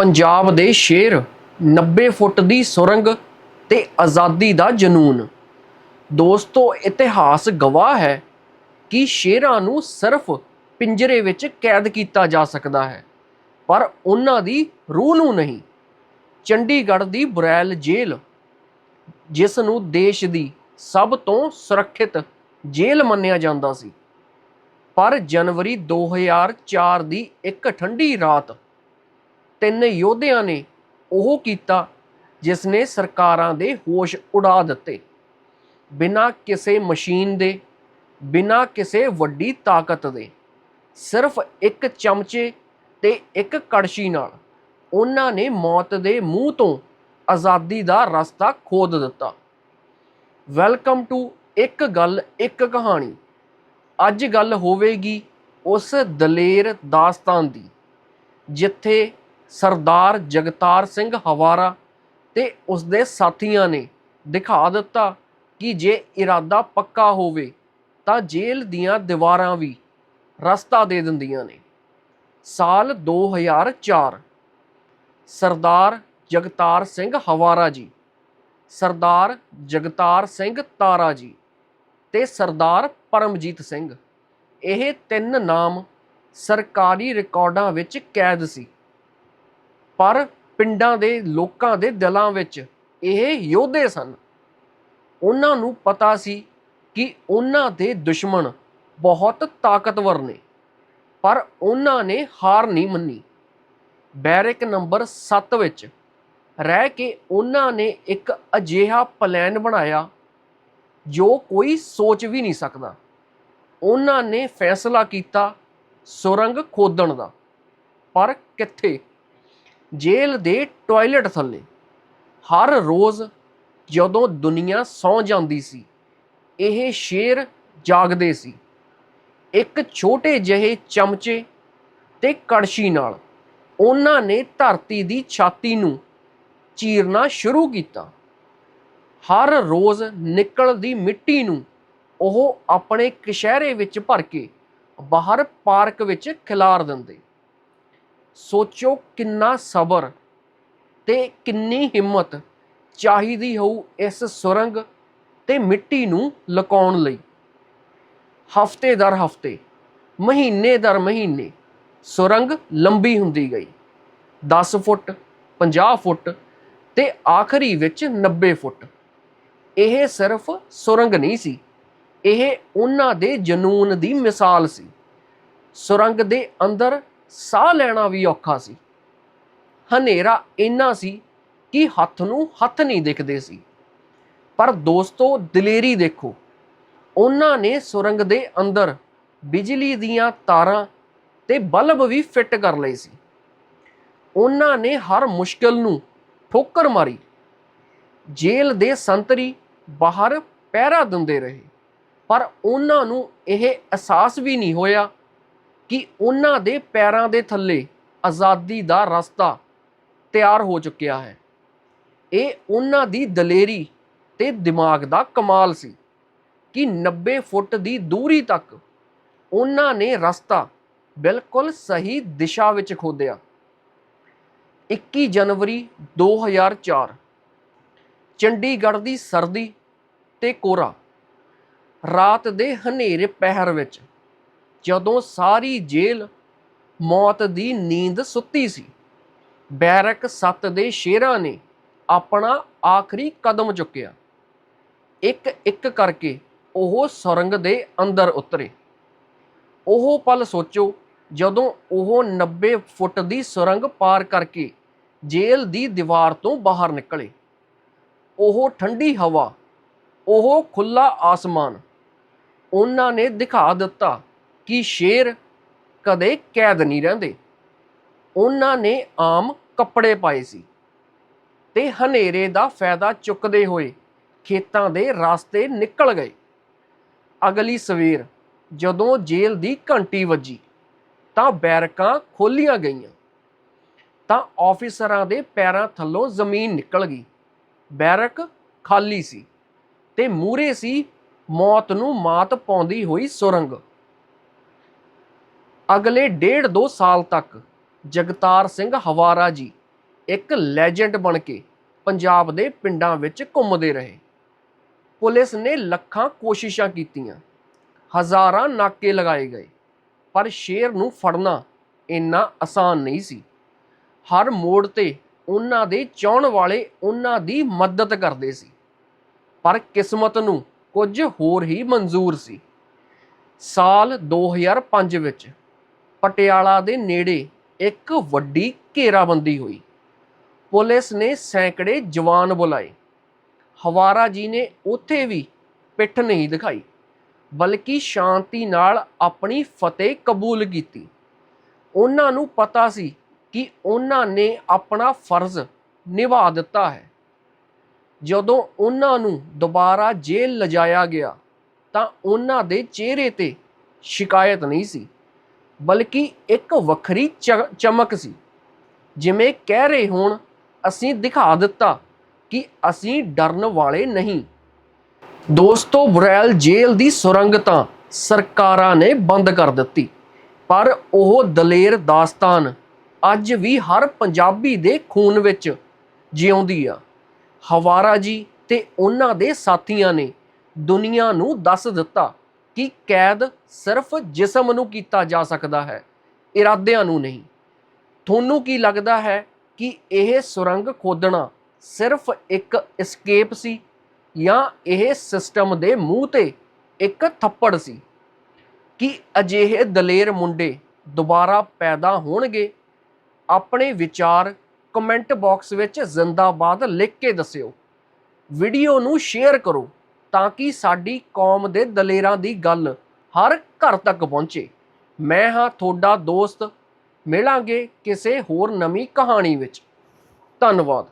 ਪੰਜਾਬ ਦੇ ਸ਼ੇਰ 90 ਫੁੱਟ ਦੀ ਸੁਰੰਗ ਤੇ ਆਜ਼ਾਦੀ ਦਾ ਜਨੂਨ। ਦੋਸਤੋ, ਇਤਿਹਾਸ ਗਵਾਹ ਹੈ ਕਿ ਸ਼ੇਰਾਂ ਨੂੰ ਸਿਰਫ ਪਿੰਜਰੇ ਵਿੱਚ ਕੈਦ ਕੀਤਾ ਜਾ ਸਕਦਾ ਹੈ, ਪਰ ਉਹਨਾਂ ਦੀ ਰੂਹ ਨੂੰ ਨਹੀਂ। ਚੰਡੀਗੜ੍ਹ ਦੀ ਬੁਰੈਲ ਜੇਲ੍ਹ, ਜਿਸ ਨੂੰ ਦੇਸ਼ ਦੀ ਸਭ ਤੋਂ ਸੁਰੱਖਿਅਤ ਜੇਲ੍ਹ ਮੰਨਿਆ ਜਾਂਦਾ ਸੀ, ਪਰ ਜਨਵਰੀ 2004 ਦੀ ਇੱਕ ਠੰਡੀ ਰਾਤ ਤਿੰਨ ਯੋਧਿਆਂ ਨੇ ਉਹ ਕੀਤਾ ਜਿਸ ਨੇ ਸਰਕਾਰਾਂ ਦੇ ਹੋਸ਼ ਉਡਾ ਦਿੱਤੇ। ਬਿਨਾਂ ਕਿਸੇ ਮਸ਼ੀਨ ਦੇ, ਬਿਨਾਂ ਕਿਸੇ ਵੱਡੀ ਤਾਕਤ ਦੇ, ਸਿਰਫ ਇੱਕ ਚਮਚੇ ਤੇ ਇੱਕ ਕੜਛੀ ਨਾਲ ਉਹਨਾਂ ਨੇ ਮੌਤ ਦੇ ਮੂੰਹ ਤੋਂ ਆਜ਼ਾਦੀ ਦਾ ਰਸਤਾ ਖੋਦ ਦਿੱਤਾ। ਵੈਲਕਮ ਟੂ ਇੱਕ ਗੱਲ, ਇੱਕ ਕਹਾਣੀ। ਅੱਜ ਗੱਲ ਹੋਵੇਗੀ ਉਸ ਦਲੇਰ ਦਾਸਤਾਨ ਦੀ, ਜਿੱਥੇ ਸਰਦਾਰ ਜਗਤਾਰ ਸਿੰਘ ਹਵਾਰਾ ਤੇ ਉਸ ਦੇ ਸਾਥੀਆਂ ਨੇ ਦਿਖਾ ਦਿੱਤਾ ਕਿ ਜੇ ਇਰਾਦਾ ਪੱਕਾ ਹੋਵੇ ਤਾਂ ਜੇਲ੍ਹ ਦੀਆਂ ਦੀਵਾਰਾਂ ਵੀ ਰਸਤਾ ਦੇ ਦਿੰਦੀਆਂ ਨੇ। ਸਾਲ 2004 ਸਰਦਾਰ ਜਗਤਾਰ ਸਿੰਘ ਹਵਾਰਾ ਜੀ, ਸਰਦਾਰ ਜਗਤਾਰ ਸਿੰਘ ਤਾਰਾ ਜੀ ਤੇ ਸਰਦਾਰ ਪਰਮਜੀਤ ਸਿੰਘ, ਇਹ ਤਿੰਨ ਨਾਮ ਸਰਕਾਰੀ ਰਿਕਾਰਡਾਂ ਵਿੱਚ ਕੈਦ ਸੀ। ਪਰ ਪਿੰਡਾਂ ਦੇ ਲੋਕਾਂ ਦੇ ਦਿਲਾਂ ਵਿੱਚ ਇਹ ਯੋਧੇ ਸਨ। ਉਹਨਾਂ ਨੂੰ ਪਤਾ ਸੀ ਕਿ ਉਹਨਾਂ ਦੇ ਦੁਸ਼ਮਣ ਬਹੁਤ ਤਾਕਤਵਰ ਨੇ, ਪਰ ਉਹਨਾਂ ਨੇ ਹਾਰ ਨਹੀਂ ਮੰਨੀ। ਬੈਰਕ ਨੰਬਰ 7 ਵਿੱਚ ਰਹਿ ਕੇ ਉਹਨਾਂ ਨੇ ਇੱਕ ਅਜਿਹਾ ਪਲਾਨ ਬਣਾਇਆ ਜੋ ਕੋਈ ਸੋਚ ਵੀ ਨਹੀਂ ਸਕਦਾ। ਉਹਨਾਂ ਨੇ ਫੈਸਲਾ ਕੀਤਾ ਸੁਰੰਗ ਖੋਦਣ ਦਾ, ਪਰ ਕਿੱਥੇ? ਜੇਲ੍ਹ ਦੇ ਟਾਇਲਟ ਥੱਲੇ। ਹਰ ਰੋਜ਼ ਜਦੋਂ ਦੁਨੀਆ ਸੌਂ ਜਾਂਦੀ ਸੀ, ਇਹ ਸ਼ੇਰ ਜਾਗਦੇ ਸੀ। ਇੱਕ ਛੋਟੇ ਜਿਹੇ ਚਮਚੇ ਤੇ ਕੜਛੀ ਨਾਲ ਉਹਨਾਂ ਨੇ ਧਰਤੀ ਦੀ ਛਾਤੀ ਨੂੰ ਚੀਰਨਾ ਸ਼ੁਰੂ ਕੀਤਾ। ਹਰ ਰੋਜ਼ ਨਿਕਲਦੀ ਮਿੱਟੀ ਨੂੰ ਉਹ ਆਪਣੇ ਕਸ਼ਹਿਰੇ ਵਿੱਚ ਭਰ ਕੇ ਬਾਹਰ ਪਾਰਕ ਵਿੱਚ ਖਿਲਾਰ ਦਿੰਦੇ। ਸੋਚੋ ਕਿੰਨਾ ਸਬਰ ਤੇ ਕਿੰਨੀ ਹਿੰਮਤ ਚਾਹੀਦੀ ਹੋਊ ਇਸ ਸੁਰੰਗ ਤੇ ਮਿੱਟੀ ਨੂੰ ਲਕਾਉਣ ਲਈ। ਹਫ਼ਤੇ ਦਰ ਹਫ਼ਤੇ, ਮਹੀਨੇ ਦਰ ਮਹੀਨੇ ਸੁਰੰਗ ਲੰਬੀ ਹੁੰਦੀ ਗਈ। 10 ਫੁੱਟ 50 ਫੁੱਟ ਤੇ ਆਖਰੀ ਵਿੱਚ 90 ਫੁੱਟ। ਇਹ ਸਿਰਫ ਸੁਰੰਗ ਨਹੀਂ ਸੀ, ਇਹ ਉਹਨਾਂ ਦੇ ਜਨੂਨ ਦੀ ਮਿਸਾਲ ਸੀ। ਸੁਰੰਗ ਦੇ ਅੰਦਰ ਸਾਹ ਲੈਣਾ ਵੀ ਔਖਾ ਸੀ। ਹਨੇਰਾ ਇੰਨਾ ਸੀ ਕਿ ਹੱਥ ਨੂੰ ਹੱਥ ਨਹੀਂ ਦਿਖਦੇ ਸੀ। ਪਰ ਦੋਸਤੋ, ਦਲੇਰੀ ਦੇਖੋ, ਉਹਨਾਂ ਨੇ ਸੁਰੰਗ ਦੇ ਅੰਦਰ ਬਿਜਲੀ ਦੀਆਂ ਤਾਰਾਂ ਤੇ ਬਲਬ ਵੀ ਫਿੱਟ ਕਰ ਲਏ ਸੀ। ਉਹਨਾਂ ਨੇ ਹਰ ਮੁਸ਼ਕਲ ਨੂੰ ਠੋਕਰ ਮਾਰੀ। ਜੇਲ੍ਹ ਦੇ ਸੰਤਰੀ ਬਾਹਰ ਪਹਿਰਾ ਦਿੰਦੇ ਰਹੇ, ਪਰ ਉਹਨਾਂ ਨੂੰ ਇਹ ਅਹਿਸਾਸ ਵੀ ਨਹੀਂ ਹੋਇਆ ਕਿ ਉਹਨਾਂ ਦੇ ਪੈਰਾਂ ਦੇ ਥੱਲੇ ਆਜ਼ਾਦੀ ਦਾ ਰਸਤਾ ਤਿਆਰ ਹੋ ਚੁੱਕਿਆ ਹੈ। ਇਹ ਉਹਨਾਂ ਦੀ ਦਲੇਰੀ ਤੇ ਦਿਮਾਗ ਦਾ ਕਮਾਲ ਸੀ ਕਿ 90 ਫੁੱਟ ਦੀ ਦੂਰੀ ਤੱਕ ਉਹਨਾਂ ਨੇ ਰਸਤਾ ਬਿਲਕੁਲ ਸਹੀ ਦਿਸ਼ਾ ਵਿੱਚ ਖੋਦਿਆ। 21 ਜਨਵਰੀ 2004 ਚੰਡੀਗੜ੍ਹ ਦੀ ਸਰਦੀ ਤੇ ਕੋਰਾ ਰਾਤ ਦੇ ਹਨੇਰੇ ਪਹਿਰ ਵਿੱਚ ਜਦੋਂ ਸਾਰੀ ਜੇਲ੍ਹ ਮੌਤ ਦੀ ਨੀਂਦ ਸੁੱਤੀ ਸੀ, ਬੈਰਕ 7 ਦੇ ਸ਼ੇਰਾਂ ਨੇ ਆਪਣਾ ਆਖਰੀ ਕਦਮ ਚੁੱਕਿਆ। ਇੱਕ ਇੱਕ ਕਰਕੇ ਉਹ ਸੁਰੰਗ ਦੇ ਅੰਦਰ ਉਤਰੇ। ਉਹ ਪਲ ਸੋਚੋ, ਜਦੋਂ ਉਹ 90 ਫੁੱਟ ਦੀ ਸੁਰੰਗ ਪਾਰ ਕਰਕੇ ਜੇਲ੍ਹ ਦੀ ਦੀਵਾਰ ਤੋਂ ਬਾਹਰ ਨਿਕਲੇ। ਉਹ ਠੰਡੀ ਹਵਾ, ਉਹ ਖੁੱਲਾ ਆਸਮਾਨ, ਉਹਨਾਂ ਨੇ ਦਿਖਾ ਦਿੱਤਾ ਕਿ ਸ਼ੇਰ ਕਦੇ ਕੈਦ ਨਹੀਂ ਰਹਿੰਦੇ? ਉਹਨਾਂ ਨੇ ਆਮ ਕੱਪੜੇ ਪਾਏ ਸੀ ਤੇ ਹਨੇਰੇ ਦਾ ਫਾਇਦਾ ਚੁੱਕਦੇ ਹੋਏ ਖੇਤਾਂ ਦੇ ਰਸਤੇ ਨਿਕਲ ਗਏ। ਅਗਲੀ ਸਵੇਰ ਜਦੋਂ ਜੇਲ੍ਹ ਦੀ ਘੰਟੀ ਵੱਜੀ ਤਾਂ ਬੈਰਕਾਂ ਖੋਲੀਆਂ ਗਈਆਂ। ਤਾਂ ਆਫੀਸਰਾਂ ਦੇ ਪੈਰਾਂ ਥੱਲੋਂ ਜ਼ਮੀਨ ਨਿਕਲ ਗਈ। ਬੈਰਕ ਖਾਲੀ ਸੀ ਤੇ ਮੂਰੇ ਸੀ ਮੌਤ ਨੂੰ ਮਾਤ ਪਾਉਂਦੀ ਹੋਈ ਸੁਰੰਗ। ਅਗਲੇ ਡੇਢ ਦੋ ਸਾਲ ਤੱਕ ਜਗਤਾਰ ਸਿੰਘ ਹਵਾਰਾ ਜੀ ਇੱਕ ਲੈਜੈਂਡ ਬਣ ਕੇ ਪੰਜਾਬ ਦੇ ਪਿੰਡਾਂ ਵਿੱਚ ਘੁੰਮਦੇ ਰਹੇ। ਪੁਲਿਸ ਨੇ ਲੱਖਾਂ ਕੋਸ਼ਿਸ਼ਾਂ ਕੀਤੀਆਂ, ਹਜ਼ਾਰਾਂ ਨਾਕੇ ਲਗਾਏ ਗਏ, ਪਰ ਸ਼ੇਰ ਨੂੰ ਫੜਨਾ ਇੰਨਾ ਆਸਾਨ ਨਹੀਂ ਸੀ। ਹਰ ਮੋੜ ਤੇ ਉਹਨਾਂ ਦੇ ਚਾਹਣ ਵਾਲੇ ਉਹਨਾਂ ਦੀ ਮਦਦ ਕਰਦੇ ਸੀ, ਪਰ ਕਿਸਮਤ ਨੂੰ ਕੁਝ ਹੋਰ ਹੀ ਮਨਜ਼ੂਰ ਸੀ। ਸਾਲ 2005 ਵਿੱਚ ਪਟਿਆਲਾ ਦੇ ਨੇੜੇ ਇੱਕ ਵੱਡੀ ਘੇਰਾਬੰਦੀ ਹੋਈ। ਪੁਲਿਸ ਨੇ ਸੈਂਕੜੇ ਜਵਾਨ ਬੁਲਾਏ। ਹਵਾਰਾ ਜੀ ਨੇ ਉੱਥੇ ਵੀ ਪਿੱਠ ਨਹੀਂ ਦਿਖਾਈ, ਬਲਕਿ ਸ਼ਾਂਤੀ ਨਾਲ ਆਪਣੀ ਫਤਿਹ ਕਬੂਲ ਕੀਤੀ। ਉਹਨਾਂ ਨੂੰ ਪਤਾ ਸੀ ਕਿ ਉਹਨਾਂ ਨੇ ਆਪਣਾ ਫਰਜ਼ ਨਿਭਾ ਦਿੱਤਾ ਹੈ। ਜਦੋਂ ਉਹਨਾਂ ਨੂੰ ਦੁਬਾਰਾ ਜੇਲ੍ਹ ਲਿਜਾਇਆ ਗਿਆ, ਤਾਂ ਉਹਨਾਂ ਦੇ ਚਿਹਰੇ ਤੇ ਸ਼ਿਕਾਇਤ ਨਹੀਂ ਸੀ। ਬਲਕਿ ਇੱਕ ਵੱਖਰੀ ਚ- ਚਮਕ ਸੀ। ਜਿਵੇਂ ਕਹਿ ਰਹੇ ਹੋਣ, ਅਸੀਂ ਦਿਖਾ ਦਿੱਤਾ ਕਿ ਅਸੀਂ ਡਰਨ ਵਾਲੇ ਨਹੀਂ। ਦੋਸਤੋ ਬਰੈਲ ਜੇਲ੍ਹ ਦੀ ਸੁਰੰਗ ਤਾਂ ਸਰਕਾਰਾਂ ਨੇ ਬੰਦ ਕਰ ਦਿੱਤੀ, ਪਰ ਉਹ ਦਲੇਰ ਦਾਸਤਾਨ ਅੱਜ ਵੀ ਹਰ ਪੰਜਾਬੀ ਦੇ ਖੂਨ ਵਿੱਚ ਜਿਉਂਦੀ ਆ। ਹਵਾਰਾ ਜੀ ਤੇ ਉਹਨਾਂ ਦੇ ਸਾਥੀਆਂ ਨੇ ਦੁਨੀਆ ਨੂੰ ਦੱਸ ਦਿੱਤਾ ਕਿ ਕੈਦ ਸਿਰਫ ਜਿਸਮ ਨੂੰ ਕੀਤਾ ਜਾ ਸਕਦਾ ਹੈ, ਇਰਾਦਿਆਂ ਨੂੰ ਨਹੀਂ। ਤੁਹਾਨੂੰ ਕੀ ਲੱਗਦਾ ਹੈ ਕਿ ਇਹ ਸੁਰੰਗ ਖੋਦਣਾ ਸਿਰਫ ਇੱਕ ਐਸਕੇਪ ਸੀ ਜਾਂ ਇਹ ਸਿਸਟਮ ਦੇ ਮੂੰਹ ਤੇ ਇੱਕ ਥੱਪੜ ਸੀ? ਕਿ ਅਜਿਹੇ ਦਲੇਰ ਮੁੰਡੇ ਦੁਬਾਰਾ ਪੈਦਾ ਹੋਣਗੇ? ਆਪਣੇ ਵਿਚਾਰ ਕਮੈਂਟ ਬਾਕਸ ਵਿੱਚ ਜ਼ਿੰਦਾਬਾਦ ਲਿਖ ਕੇ ਦੱਸਿਓ। ਵੀਡੀਓ ਨੂੰ ਸ਼ੇਅਰ ਕਰੋ। ਤਾਂ ਕਿ ਸਾਡੀ ਕੌਮ ਦੇ ਦਲੇਰਾਂ ਦੀ ਗੱਲ ਹਰ ਘਰ ਤੱਕ ਪਹੁੰਚੇ। ਮੈਂ ਹਾਂ ਤੁਹਾਡਾ ਦੋਸਤ। ਮਿਲਾਂਗੇ ਕਿਸੇ ਹੋਰ ਨਵੀਂ ਕਹਾਣੀ ਵਿੱਚ। ਧੰਨਵਾਦ।